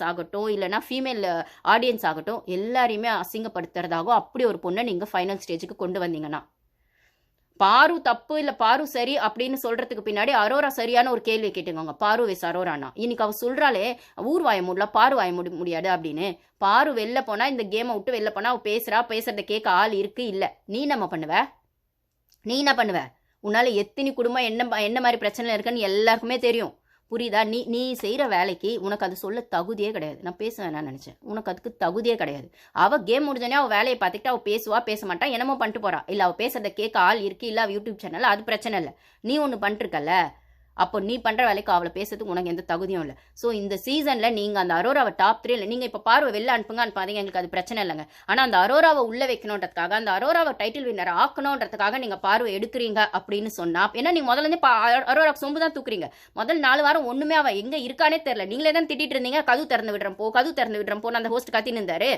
Viewers ஆகட்டும் இல்லைனா female audience ஆகட்டும் எல்லாரையுமே அசிங்கப்படுத்துறதாகவும் அப்படி ஒரு பொண்ணை நீங்கள் ஃபைனல் ஸ்டேஜுக்கு கொண்டு வந்தீங்கன்னா. பாரு தப்பு இல்லை பாரு சரி அப்படின்னு சொல்றதுக்கு பின்னாடி அரோரா சரியான ஒரு கேள்வி கேட்டுக்கோங்க. பாரு வெஸ் அரோரானா. இன்னைக்கு அவள் சொல்கிறாளே ஊர் வாய முடியல பாரு வாய முடி முடியாது அப்படின்னு. பாரு வெளில போனால் இந்த கேமை விட்டு வெளில போனால் அவள் பேசுகிறா பேசுறத கேட்க ஆள் இருக்கு இல்லை. நீ நம்ம பண்ணுவ? நீ என்ன பண்ணுவ? உன்னால் எத்தினி குடும்பம் என்ன என்ன மாதிரி பிரச்சனை இருக்குன்னு எல்லாருக்குமே தெரியும். புரியுதா? நீ நீ செய்கிற வேலைக்கு உனக்கு அது சொல்ல தகுதியே கிடையாது. நான் பேச நான் நினச்சேன். உனக்கு அதுக்கு தகுதியே கிடையாது. அவள் கேம் முடிஞ்சோடனே அவள் வேலையை பார்த்துக்கிட்டு அவள் பேசுவா பேச மாட்டா என்னமோ பண்ணிட்டு போகிறா இல்லை அவள் பேசுகிறத கேட்க ஆள் இருக்கு இல்லை அவள் யூடியூப் சேனல் அது பிரச்சனை இல்லை. நீ ஒன்று பண்ணிட்டுருக்கல்ல அப்போ நீ பண்ணுற வேலைக்கு அவளை பேசுறதுக்கு உனக்கு எந்த தகுதியும் இல்லை. ஸோ இந்த சீசனில் நீங்கள் அந்த அரோராவை டாப் த்ரீ இல்லை நீங்கள் இப்போ பார்வை வெளில அனுப்புங்க அனுப்பாதீங்க. எங்களுக்கு அது பிரச்சனை இல்லைங்க. ஆனால் அந்த அரோராவை உள்ளே வைக்கணுன்றதுக்காக அந்த அரோராவை டைட்டில் வின்னர் ஆக்கணுன்றதுக்காக நீங்கள் பார்வை எடுக்கிறீங்க அப்படின்னு சொன்னா ஏன்னா நீங்கள் முதல்ல இருந்து அரோரா சொம்பு தான் தூக்குறீங்க. முதல் நாலு வாரம் ஒன்றுமே அவள் எங்கே இருக்கானே தெரில நீங்களே தான் திட்டிட்டு இருந்தீங்க. கது திறந்து விடுறோம் போ கது திறந்து விடுறோம் போன்னு அந்த ஹோஸ்ட் கத்தின்னு இருந்தாரு.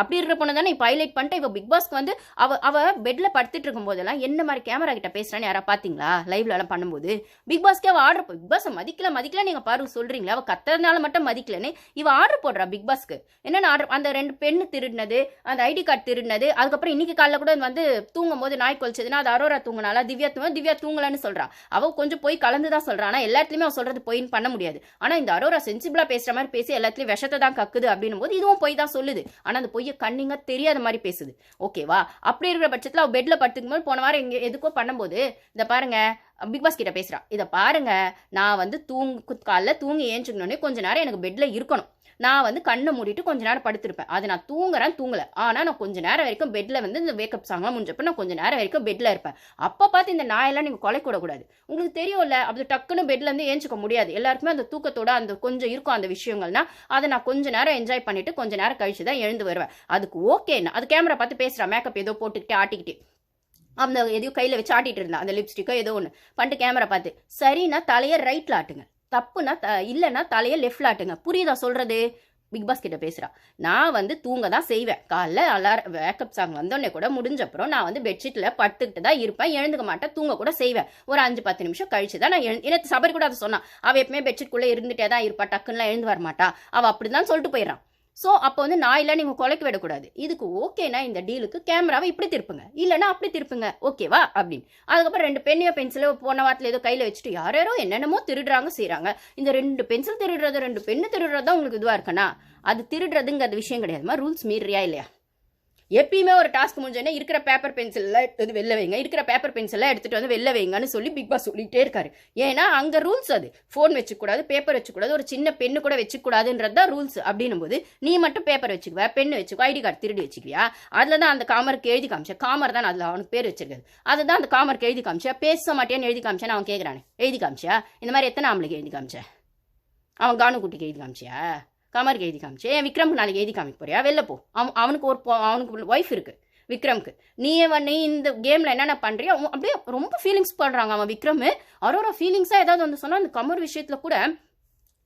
அப்படி இருக்கிற பொண்ணு தானே இப்போ ஹைலைட் பண்ணிட்டு இப்போ பிக் பாஸ்க்கு வந்து அவ அவ பெட்ல படுத்துட்டு இருக்கும் போதெல்லாம் என்ன மாதிரி கேமரா கிட்ட பேசுறான்னு யாராவது பார்த்தீங்களா லைவ்ல எல்லாம் பண்ணும்போது. பிக் பாஸ்க்கே அவள் ஆர்டர் பிக் பாஸ் மதிக்கல மதிக்கல நீங்க பாரு சொல்றீங்களா அவ கத்துறதுனால மட்டும் மதிக்கலன்னு இவ ஆர்டர் போடுறா பிக் பாஸ்க்கு என்னென்ன ஆர்டர் அந்த ரெண்டு பெண்ணு திருடினது அந்த ஐடி கார்டு திருடினது அதுக்கப்புறம் இன்னைக்கு காலைல கூட வந்து தூங்கும் போது நாய் கொலிச்சதுன்னா அது அரோரா தூங்கினால திவ்யா தூங்க திவ்யா தூங்கலன்னு சொல்றா. அவ கொஞ்சம் போய் கலந்து தான் சொல்றா. ஆனா எல்லா இடத்துலயுமே அவ சொல்றது பொய்ன்னு பண்ண முடியாது. ஆனா இந்த அரோரா சென்சிபிளா பேசுற மாதிரி பேசி எல்லாத்துலயும் விஷத்தை தான் கக்குது அப்படின்னும் போது இதுவும் பொய் தான் சொல்லுது. ஆனா அந்த பொய்யை கண்ணிங்க தெரியாத மாதிரி பேசுது. ஓகேவா அப்படி இருக்கிற பட்சத்தில் அவள் பெட்ல படுத்துக்கும் போது போன வாரம் எங்க எதுக்கோ பண்ணும்போது இதை பாருங்க பிக் பாஸ் கிட்ட பேசுகிறா இதை பாருங்க நான் வந்து தூங்கு காலைல தூங்கி ஏஞ்சிக்கணுன்னே கொஞ்ச நேரம் எனக்கு பெட்ல இருக்கணும். நான் வந்து கண்ணை மூடிட்டு கொஞ்ச நேரம் படுத்திருப்பேன். அது நான் தூங்குறேன் தூங்கலை. ஆனால் நான் கொஞ்ச நேரம் வரைக்கும் பெட்ல வந்து இந்த வேக்கப் சாங்லாம் முடிஞ்சப்ப நான் கொஞ்ச நேரம் வரைக்கும் பெட்ல இருப்பேன். அப்போ பார்த்து இந்த நாயெல்லாம் நீங்கள் கொலை கூடாது உங்களுக்கு தெரியும்ல அது டக்குன்னு பெட்லேருந்து ஏஞ்சிக்க முடியாது. எல்லாருக்குமே அந்த தூக்கத்தோட அந்த கொஞ்சம் இருக்கும் அந்த விஷயங்கள்னா அதை நான் கொஞ்ச நேரம் என்ஜாய் பண்ணிட்டு கொஞ்ச நேரம் கழிச்சு தான் எழுந்து வருவேன். அதுக்கு ஓகேண்ணா அது கேமரா பார்த்து பேசுகிறேன் மேக்கப் ஏதோ போட்டுக்கிட்டே ஆட்டிக்கிட்டே. அந்த எதையோ கையில் வச்சு ஆட்டிட்டு இருந்தான் அந்த லிப்ஸ்டிக்கோ ஏதோ ஒன்று பண்ணிட்டு கேமரா பார்த்து சரின்னா தலையை ரைட்டில் ஆட்டுங்க. தப்புனா த இல்லைன்னா தலையை லெஃப்டில் ஆட்டுங்க. புரியுதா சொல்கிறது பிக் பாஸ் கிட்ட பேசுகிறா நான் வந்து தூங்க தான் செய்வேன். காலைல அலாரம் வேக்கப் சாங் வந்தோடனே கூட முடிஞ்சப்புறம் நான் வந்து பெட்ஷீட்டில் படுத்துக்கிட்டு தான் இருப்பேன். எழுந்துக்க மாட்டேன். தூங்க கூட செய்வேன். ஒரு அஞ்சு பத்து நிமிஷம் கழிச்சு தான் நான் எழு எனக்கு சபரி கூட அதை சொன்னான். அவள் எப்பவுமே பெட்ஷீட்குள்ளே இருந்துகிட்டே தான் இருப்பா. டக்குன்னுலாம் எழுந்து வர மாட்டா. அவள் அப்படி தான் சொல்லிட்டு போயிடறான் ஸோ அப்போ வந்து நாயெல்லாம் நீங்கள் குலைக்க விடக்கூடாது. இதுக்கு ஓகேனா இந்த டீலுக்கு கேமராவை இப்படி திருப்புங்க. இல்லைனா அப்படி திருப்புங்க. ஓகேவா? அப்படின்னு. அதுக்கப்புறம் ரெண்டு பெண்ணையோ பென்சிலோ போன வாரத்தில் ஏதோ கையில் வச்சுட்டு யார் யாரோ என்னென்னமோ திருடுறாங்க செய்கிறாங்க இந்த ரெண்டு பென்சில் திருடுறது ரெண்டு பெண்ணு திருடுறது தான் உங்களுக்கு இதுவாக இருக்கனா? அது திருடுறதுங்கிறது விஷயம் கிடையாதுமா ரூல்ஸ் மீறியா இல்லையா? எப்பயுமே ஒரு டாஸ்க் முடிஞ்சோடனே இருக்கிற பேப்பர் பென்சில்லாம் எடுத்து வெளில வைங்க இருக்கிற பேப்பர் பென்சில்லாம் எடுத்துகிட்டு வந்து வெளில வைங்கன்னு சொல்லி பிக் பாஸ் சொல்லிகிட்டே இருக்காரு. ஏன்னா அங்கே ரூல்ஸ் அது. ஃபோன் வச்சுக்கூடாது பேப்பர் வச்சுக்கூடாது ஒரு சின்ன பெண்ணு கூட வச்சுக்கூடாதுன்றது தான் ரூல்ஸ் அப்படின்னும் போது நீ மட்டும் பேப்பர் வச்சுக்குவ பெண்ணு வச்சுக்கோ ஐடி கார்டு திருடி வச்சுக்குவியா? அதில் தான் அந்த காமருக்கு எழுதி காமிச்ச காமர் தான் அதில் அவனுக்கு பேர் வச்சிருக்காது. அதுதான் அந்த காமருக்கு எழுதி காமிச்சா பேச மாட்டேன்னு எழுதி காமிச்சேன்னு அவன் கேட்குறானே எழுதி காமிச்சியா? இந்த மாதிரி எத்தனை ஆம்பளைக்கு எழுதி காமிச்சேன் அவன் கானுக்குட்டிக்கு எழுதி காமிச்சியா? கமருக்கு எழுதி காமிச்சு ஏன் விக்ரம்க்கு நாளைக்கு எழுதி காமிக்க போறியா? வெளில போ. அவன் அவனுக்கு ஒரு அவனுக்கு ஒய்ஃப் இருக்குது விக்ரம்க்கு. நீ நீ இந்த கேமில் என்னென்ன பண்ணுறியோ அப்படியே ரொம்ப ஃபீலிங்ஸ் பண்ணுறாங்க அவன் விக்ரம். அவரோட ஃபீலிங்ஸாக ஏதாவது வந்து சொன்னால் அந்த கமர் விஷயத்தில் கூட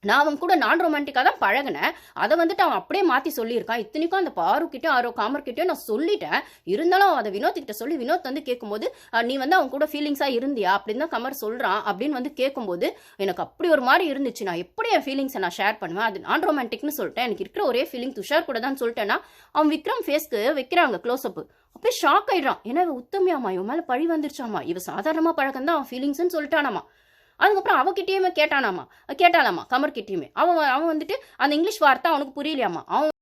நான் அவன் கூட நான் ரொமான்டிக்காக தான் பழகினேன். அதை வந்துட்டு அவன் அப்படியே மாற்றி சொல்லியிருக்கான். இத்தனைக்கும் அந்த பாருக்கிட்டே ஆரோ காமர்கிட்டயும் நான் சொல்லிட்டேன். இருந்தாலும் அவன் அதை வினோத்கிட்ட சொல்லி வினோத் வந்து கேட்கும்போது நீ வந்து அவன் கூட ஃபீலிங்ஸாக இருந்தியா? அப்படின்னு தான் கமர் சொல்கிறான் அப்படின்னு வந்து கேட்கும்போது எனக்கு அப்படி ஒரு மாதிரி இருந்துச்சு. நான் எப்படி என் ஃபீலிங்ஸை நான் ஷேர் பண்ணுவேன்? அது நான் ரொமான்டிக்னு சொல்லிட்டேன். எனக்கு இருக்கிற ஒரே ஃபீலிங் துஷார் கூட தான் சொல்லிட்டேன்னா அவன் விக்ரம் ஃபேஸ்க்கு வைக்கிறாங்க க்ளோஸ் அப் அப்படியே ஷாக் ஆயிடுறான். ஏன்னா உத்தமியாமா இவன் மேலே பழி வந்துருச்சாமா இவன் சாதாரணமாக பழக்கம் தான் அவன் ஃபீலிங்ஸ்னு சொல்லிட்டானாமா அதுக்கப்புறம் அவகிட்டேயுமே கேட்டானாமா கேட்டாலாமா கமர்கிட்டேயுமே. அவன் அவன் வந்துட்டு அந்த இங்கிலீஷ் வார்த்தை அவனுக்கு புரியலையாமா? அவன்